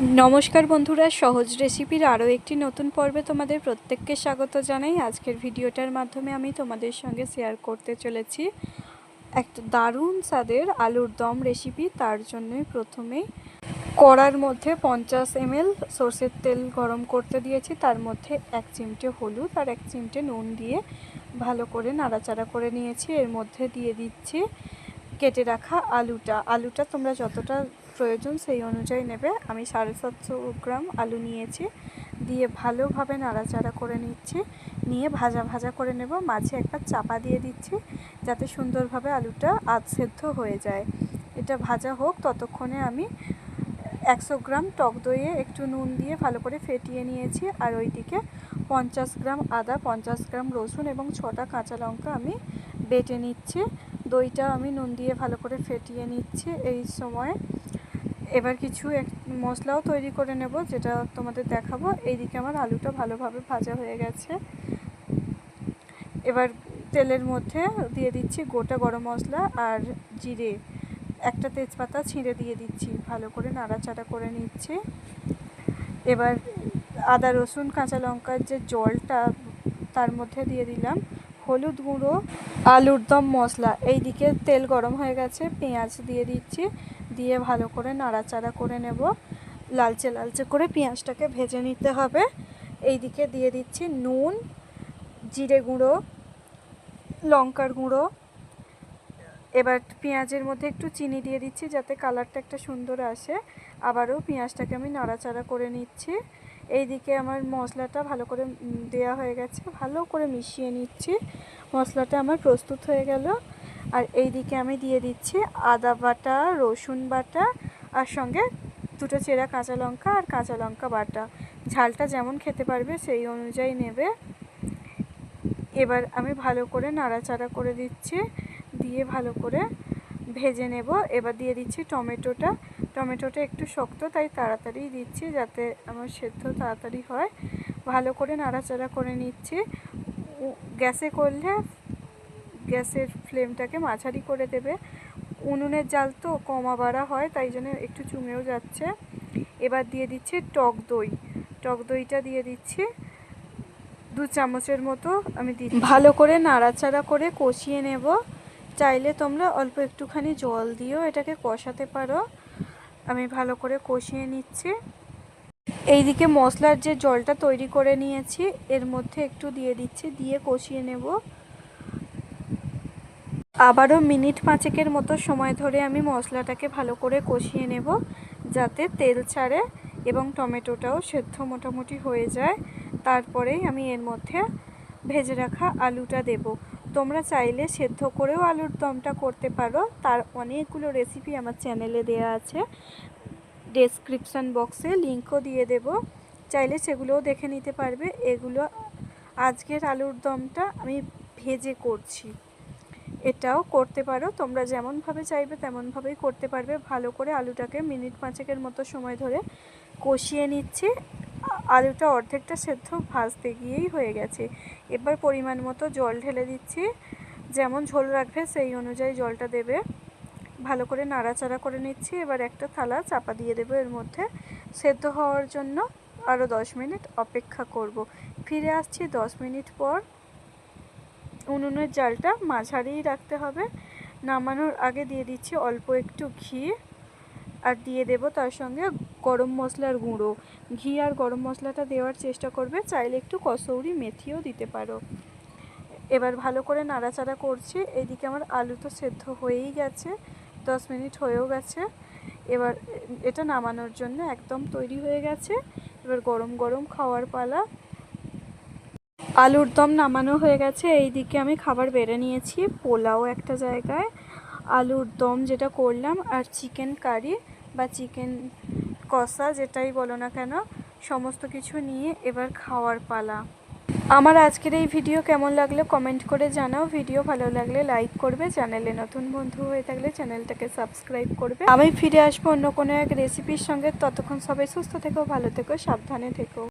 নমস্কার বন্ধুরা, সহজ রেসিপির আরও একটি নতুন পর্বে তোমাদের প্রত্যেককে স্বাগত জানাই। আজকের ভিডিওটার মাধ্যমে আমি তোমাদের সঙ্গে শেয়ার করতে চলেছি একটা দারুণ স্বাদের আলুর দম রেসিপি। তার জন্যই প্রথমেই কড়ার মধ্যে পঞ্চাশ এমএল সর্ষের তেল গরম করতে দিয়েছি। তার মধ্যে এক চিমটে হলুদ আর এক চিমটে নুন দিয়ে ভালো করে নাড়াচাড়া করে নিয়েছি। এর মধ্যে দিয়ে দিচ্ছি কেটে রাখা আলুটা। আলুটা তোমরা যতটা প্রয়োজন সেই অনুযায়ী নেবে। আমি সাড়ে সাতশো গ্রাম আলু নিয়েছি। দিয়ে ভালোভাবে নাড়াচাড়া করে নিচ্ছি। নিয়ে ভাজা ভাজা করে নেব। মাঝে একটা চাপা দিয়ে দিচ্ছি যাতে সুন্দরভাবে আলুটা আধ সেদ্ধ হয়ে যায়। এটা ভাজা হোক, ততক্ষণে আমি একশো গ্রাম টক দইয়ে একটু নুন দিয়ে ভালো করে ফেটিয়ে নিয়েছি। আর ওইদিকে পঞ্চাশ গ্রাম আদা, পঞ্চাশ গ্রাম রসুন এবং ছটা কাঁচা লঙ্কা আমি বেটে নিচ্ছি। দইটা আমি নুন দিয়ে ভালো করে ফেটিয়ে নিচ্ছি এই সময়। এবার কিছু এক মশলাও তৈরি করে নেব, যেটা তোমাদের দেখাবো। এইদিকে আমার আলুটা ভালোভাবে ভাজা হয়ে গেছে। এবার তেলের মধ্যে দিয়ে দিচ্ছি গোটা গরম মশলা আর জিরে। একটা তেজপাতা ছিঁড়ে দিয়ে দিচ্ছি, ভালো করে নাড়াচাড়া করে নিচ্ছি। এবার আদা রসুন, কাঁচা লঙ্কার যে জলটা তার মধ্যে দিয়ে দিলাম। হলুদ গুঁড়ো, আলুর দম মশলা। এই দিকে তেল গরম হয়ে গেছে, পেঁয়াজ দিয়ে দিচ্ছি। দিয়ে ভালো করে নাড়াচাড়া করে নেব। লালচে লালচে করে পেঁয়াজটাকে ভেজে নিতে হবে। এই দিকে দিয়ে দিচ্ছি নুন, জিরে গুঁড়ো, লঙ্কার গুঁড়ো। এবার পেঁয়াজের মধ্যে একটু চিনি দিয়ে দিচ্ছি যাতে কালারটা একটা সুন্দর আসে। আবারও পেঁয়াজটাকে আমি নাড়াচাড়া করে নিচ্ছি। এইদিকে আমার মশলাটা ভালো করে দেয়া হয়ে গেছে, ভালো করে মিশিয়ে নিচ্ছি। মশলাটা আমার প্রস্তুত হয়ে গেল। আর এইদিকে আমি দিয়ে দিচ্ছি আদা বাটা, রসুন বাটা, আর সঙ্গে দুটো চেরা কাঁচা লঙ্কা আর কাঁচা লঙ্কা বাটা। ঝালটা যেমন খেতে পারবে সেই অনুযায়ী নেবে। এবার আমি ভালো করে নাড়াচাড়া করে দিচ্ছি, দিয়ে ভালো করে ভেজে নেব। এবার দিয়ে দিচ্ছি টমেটোটা। টমেটোটা একটু শক্ত, তাই তাড়াতাড়ি দিচ্ছি যাতে আমার সেদ্ধ তাড়াতাড়ি হয়। ভালো করে নাড়াচাড়া করে নিচ্ছি। গ্যাসে করলে গ্যাসের ফ্লেমটাকে মাঝারি করে দেবে। উনুনের জাল তো কমা বাড়া হয়, তাই জন্য একটু চুমেও যাচ্ছে। এবার দিয়ে দিচ্ছি টক দই। টক দইটা দিয়ে দিচ্ছি। দু চামচের মতো আমি দিই ভালো করে নাড়াচাড়া করে কষিয়ে নেব। চাইলে তোমরা অল্প একটুখানি জল দিয়েও এটাকে কষাতে পারো। আমি ভালো করে কষিয়ে নিচ্ছি। এইদিকে মশলার যে জলটা তৈরি করে নিয়েছি, এর মধ্যে একটু দিয়ে দিচ্ছি, দিয়ে কষিয়ে নেব। আবারও মিনিট পাঁচেকের মতো সময় ধরে আমি মশলাটাকে ভালো করে কষিয়ে নেব, যাতে তেল ছাড়ে এবং টমেটোটাও সেদ্ধ মোটামুটি হয়ে যায়। তারপরেই আমি এর মধ্যে ভেজে রাখা আলুটা দেব। তোমরা চাইলে সেদ্ধ করেও আলুর দমটা করতে পারো। তার অনেকগুলো রেসিপি আমার চ্যানেলে দেয়া আছে। ডেসক্রিপশান বক্সে লিঙ্কও দিয়ে দেব। চাইলে সেগুলোও দেখে নিতে পারবে। এগুলো আজকের আলুর দমটা আমি ভেজে করছি। এটাও করতে পারো। তোমরা যেমনভাবে চাইবে তেমনভাবেই করতে পারবে। ভালো করে আলুটাকে মিনিট পাঁচেকের মতো সময় ধরে কষিয়ে নিচ্ছি। আলুটা অর্ধেকটা সেদ্ধ ভাজতে গিয়েই হয়ে গেছে। এবার পরিমাণ মতো জল ঢেলে দিচ্ছি। যেমন ঝোল রাখবে সেই অনুযায়ী জলটা দেবে। ভালো করে নাড়াচাড়া করে নিচ্ছি। এবার একটা থালা চাপা দিয়ে দেবো এর মধ্যে। সেদ্ধ হওয়ার জন্য আরও দশ মিনিট অপেক্ষা করব। ফিরে আসছি দশ মিনিট পর। উনুনের জালটা মাঝারিই রাখতে হবে। নামানোর আগে দিয়ে দিচ্ছি অল্প একটু ঘি। আর দিয়ে দেব তার সঙ্গে গরম মশলার গুঁড়ো। ঘি আর গরম মশলাটা দেওয়ার চেষ্টা করবে, চাইলে একটু কসৌরি মেথিও দিতে পারো। এবার ভালো করে নাড়াচাড়া করছি এইদিকে আমার আলু তো সেদ্ধ হয়েই গেছে, দশ মিনিট হয়েও গেছে। এবার এটা নামানোর জন্য একদম তৈরি হয়ে গেছে, এবার গরম গরম খাওয়ার পালা। আলুর দম নামানো হয়ে গেছে এই দিকে আমি খাবার বেড়ে নিয়েছি, পোলাও একটা জায়গায়। আলুর দম যেটা করলাম, আর চিকেন কারি বা চিকেন কষা, যেটাই বলো না কেন, সমস্ত কিছু নিয়ে এবার খাওয়ার পালা। আমার আজকের এই ভিডিও কেমন লাগলে কমেন্ট করে জানাও। ভিডিও ভালো লাগলে লাইক করবে, চ্যানেলে নতুন বন্ধু হয়ে থাকলে চ্যানেলটাকে সাবস্ক্রাইব করবে। আমি ফিরে আসব অন্য কোনো এক রেসিপির সঙ্গে। ততক্ষণ সবাই সুস্থ থেকো, ভালো থেকো, সাবধানে থেকো।